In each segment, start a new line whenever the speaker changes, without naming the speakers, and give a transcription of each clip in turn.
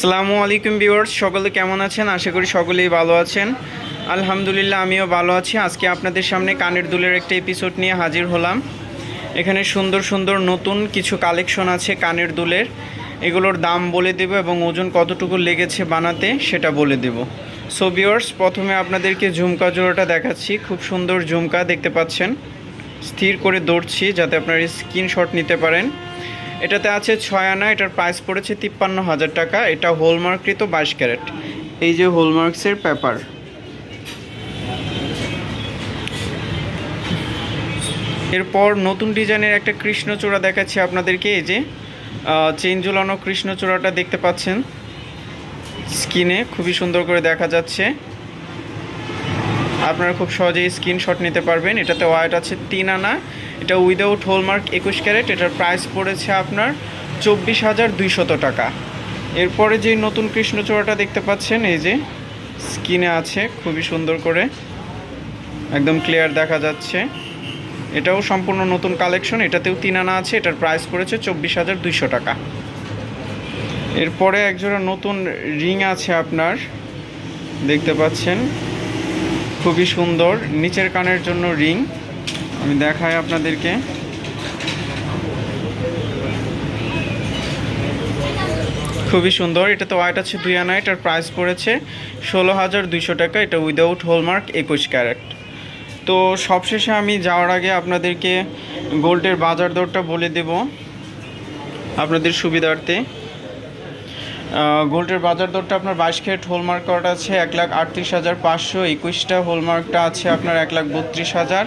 আসসালামু আলাইকুম ভিউয়ার্স, সকলে কেমন আছেন? আশা করি সকলেই ভালো আছেন। আলহামদুলিল্লাহ, আমিও ভালো আছি। আজকে আপনাদের সামনে কানের দুলের একটা এপিসোড নিয়ে হাজির হলাম। এখানে সুন্দর সুন্দর নতুন কিছু কালেকশন আছে কানের দুলের। এগুলোর দাম বলে দেব এবং ওজন কতটুকু লেগেছে বানাতে সেটা বলে দেব। সো ভিউয়ার্স প্রথমে আপনাদেরকে ঝুমকা জোড়াটা দেখাচ্ছি। খুব সুন্দর ঝুমকা, দেখতে পাচ্ছেন। স্থির করে দৌড়ছি যাতে আপনারা স্ক্রিনশট নিতে পারেন। এটাতে আছে ছয় আনা, এটার প্রাইস পড়েছে তিপ্পান্ন হাজার টাকা, এটা হোলমার্ককৃত বাইশ ক্যারেট। এই যে হোলমার্কসের পেপার এরপর নতুন ডিজাইনের একটা কৃষ্ণচূড়া দেখাচ্ছি আপনাদেরকে, এই যে চেন ঝুলানো কৃষ্ণচূড়াটা দেখতে পাচ্ছেন। স্কিনে খুবই সুন্দর করে দেখা যাচ্ছে। আপনারা খুব সহজেই স্ক্রিনশট নিতে পারবেন। এটাতে ওয়াইট আছে তিন আনা। এটা উইদাউট হোলমার্ক একুশ ক্যারেট। এটার প্রাইস পড়েছে আপনার চব্বিশ হাজার দুইশত টাকা। এরপরে যে নতুন কৃষ্ণচূড়াটা দেখতে পাচ্ছেন, এই যে স্কিনে আছে, খুবই সুন্দর করে। একদম ক্লিয়ার দেখা যাচ্ছে। এটাও সম্পূর্ণ নতুন কালেকশন এটাতেও তিন আনা আছে। এটার প্রাইস পড়েছে চব্বিশ হাজার দুইশো টাকা। এরপরে একজোড়া নতুন রিং আছে আপনার। দেখতে পাচ্ছেন। খুবই সুন্দর। নিচের কানের জন্য রিং। আমি দেখাই আপনাদেরকে। খুবই সুন্দর। এটা তো ওয়াইট আছে, দুই আনা। এটার প্রাইস পড়েছে ষোলো হাজার দুইশো টাকা। এটা উইদাউট হলমার্ক একুশ ক্যারেট তো সবশেষে আমি যাওয়ার আগে আপনাদেরকে গোল্ডের বাজার দরটা বলে দেব। আপনাদের সুবিধার্থে। গোল্ডের বাজার দরটা আপনার বাইশ ক্যারেট হোলমার্ক করাটা আছে, এক লাখ আটত্রিশ হাজার পাঁচশো একুশটা হোলমার্কটা আছে আপনার এক লাখ বত্রিশ হাজার।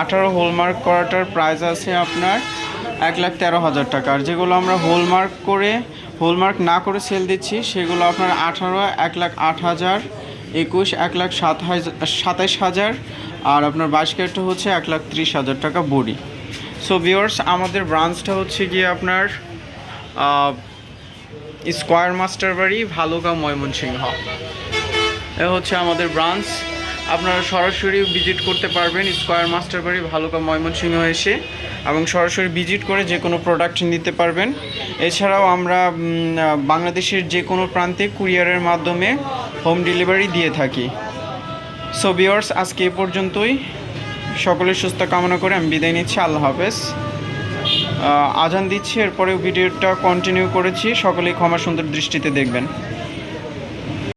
আঠারো হোলমার্ক করাটার প্রাইস আছে আপনার এক লাখ তেরো হাজার টাকা। আর যেগুলো আমরা হোলমার্ক করে হোলমার্ক না করে সেল দিচ্ছি, সেগুলো আপনার আঠারো, এক লাখ আট হাজার, একুশ, এক লাখ সাত হাজার সাতাইশ হাজার, আর আপনার বাইশ ক্যারেটটা হচ্ছে এক লাখ ত্রিশ হাজার টাকা বডি। সো ভিওর্স আমাদের ব্রাঞ্চটা হচ্ছে গিয়ে আপনার স্কোয়ার মাস্টার বাড়ি, ভালুকা, ময়মনসিংহ। এ হচ্ছে আমাদের ব্রাঞ্চ। আপনারা সরাসরি ভিজিট করতে পারবেন স্কোয়ার মাস্টার বাড়ি, ভালুকা, ময়মনসিংহ এসে, এবং সরাসরি ভিজিট করে যে কোনো প্রোডাক্ট নিতে পারবেন। এছাড়াও আমরা বাংলাদেশের যে কোনো প্রান্তে কুরিয়ারের মাধ্যমে হোম ডেলিভারি দিয়ে থাকি। সো ভিওর্স আজকে এ পর্যন্তই। সকলের সুস্থ কামনা করে আমি বিদায় নিচ্ছি। আল্লাহ হাফেজ। আজান দিচ্ছি এরপরেও ভিডিওটা কন্টিনিউ করেছি। সকলেই ক্ষমা সুন্দর দৃষ্টিতে দেখবেন।